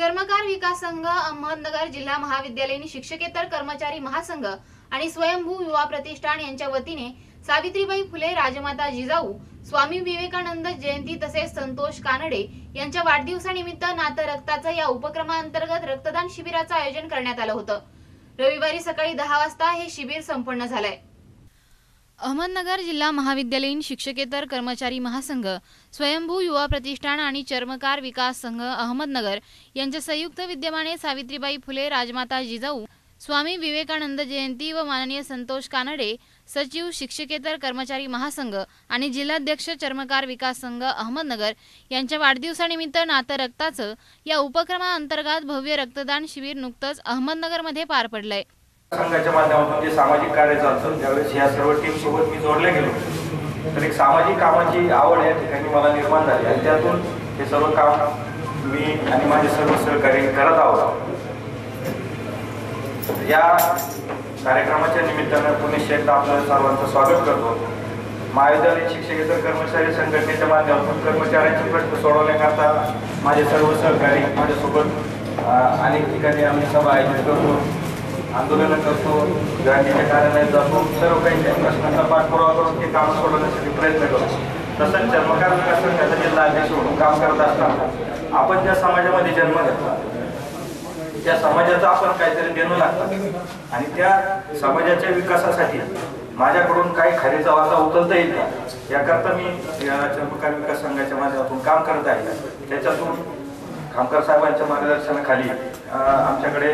चर्मकार विकास संघ अहमदनगर जिल्हा महाविद्यालयीन शिक्षकेतर कर्मचारी महासंघ आणि स्वयंभू युवा प्रतिष्ठान यांच्या वतीने सावित्रीबाई फुले राजमाता जिजाऊ स्वामी विवेकानंद जयंती तसेच संतोष कानडे यांच्या वाढदिवसानिमित्त नातं रक्ताचं या उपक्रमाअंतर्गत रक्तदान शिबिराचं आयोजन करण्यात आलं होतं. रविवारी सकाळी दहा वाजता हे शिबिर संपन्न झालंय. अहमदनगर जिल्हा महाविद्यालयीन शिक्षकेतर कर्मचारी महासंघ स्वयंभू युवा प्रतिष्ठान आणि चर्मकार विकास संघ अहमदनगर यांच्या संयुक्त विद्यमाने सावित्रीबाई फुले राजमाता जिजाऊ स्वामी विवेकानंद जयंती व माननीय संतोष कानडे सचिव शिक्षकेतर कर्मचारी महासंघ आणि जिल्हाध्यक्ष चर्मकार विकास संघ अहमदनगर यांच्या वाढदिवसानिमित्त नातं रक्ताचं या उपक्रमाअंतर्गत भव्य रक्तदान शिबिर नुकतंच अहमदनगरमध्ये पार पडलंय. संघाच्या माध्यमातून जे सामाजिक कार्य चालतं त्यावेळेस या सर्व टीम सोबत मी जोडले गेलो. तर एक सामाजिक कामाची आवड या ठिकाणी मला निर्माण झाली आणि त्यातून हे सर्व काम मी आणि माझे सर्व सहकारी करत आहोत. या कार्यक्रमाच्या निमित्तानं पुणे एकदा आपलं सर्वांचं स्वागत करतो. महाविद्यालयीन शिक्षकेतर कर्मचारी संघटनेच्या माध्यमातून कर्मचाऱ्यांचे प्रश्न सोडवण्याकरता माझे सर्व सहकारी माझ्यासोबत अनेक ठिकाणी आम्ही सभा आयोजित करतो. आंदोलनं करतो गांधीच्या कार्यालयात जातो सर्व काही त्या प्रश्नांचा पाठपुरावा करून ते काम सोडवण्यासाठी प्रयत्न करतो. तसंच चर्मकार विकास संघाचा जिल्हा अध्यक्ष म्हणून काम करत असताना आपण ज्या समाजामध्ये जन्म घेतला त्या समाजाचा आपण काहीतरी देणं लागतं. आणि त्या समाजाच्या विकासासाठी माझ्याकडून काही खारीचा वाटा उचलता येईल का? याकरता मी या चर्मकार विकास संघाच्या माध्यमातून काम करत आहे. त्याच्यातून खामकर साहेबांच्या मार्गदर्शनाखाली आमच्याकडे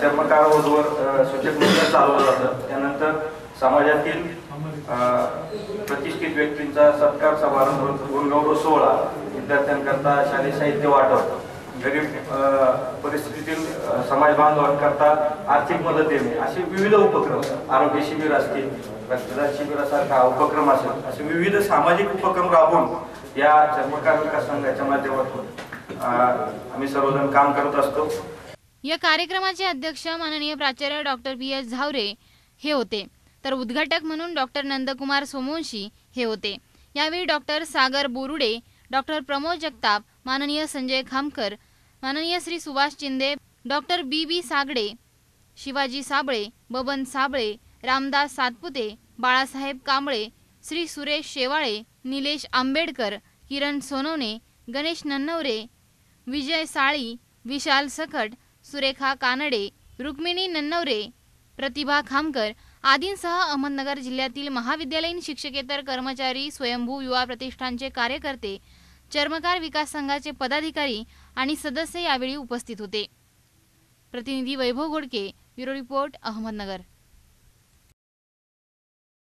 चर्मकार वधूवर सूचक मंडळ चालवलं जातं. त्यानंतर समाजातील प्रतिष्ठित व्यक्तींचा सत्कार समारंभ गुणगौरव सोहळा विद्यार्थ्यांकरता शालेय साहित्य वाटप गरीब परिस्थितीतील समाज बांधवांकरता आर्थिक मदत देणे. असे विविध उपक्रम आरोग्य शिबिर असतील रक्तदान शिबिरासारखा उपक्रम असेल असे विविध सामाजिक उपक्रम राबवून या चर्मकार विकास संघाच्या माध्यमातून आम्ही सर्वजण काम करत असतो. या कार्यक्रमाचे अध्यक्ष माननीय प्राचार्य डॉक्टर बी एस झावरे हे होते. तर उद्घाटक म्हणून डॉक्टर नंदकुमार सोमवंशी हे होते. यावेळी डॉक्टर सागर बोरुडे डॉक्टर प्रमोद जगताप माननीय संजय खामकर माननीय Shri Subhash Chinde doctor B B Sagde Shivaji Sable Baban Sable Ramdas Satpute Balasaheb Kamble Shri Suresh Shewale Nilesh Ambedkar Kiran Sonawane Ganesh Nannaware Vijay Sali Vishal Sakat Surekha Kanade Rukmini Nannaware प्रतिभा खामकर आदींसह अहमदनगर जिल्ह्यातील महाविद्यालयीन शिक्षकेतर कर्मचारी स्वयंभू युवा प्रतिष्ठानचे कार्यकर्ते चर्मकार विकास संघाचे पदाधिकारी आणि सदस्य यावेळी उपस्थित होते. प्रतिनिधी वैभव घोडके ब्युरो रिपोर्ट अहमदनगर.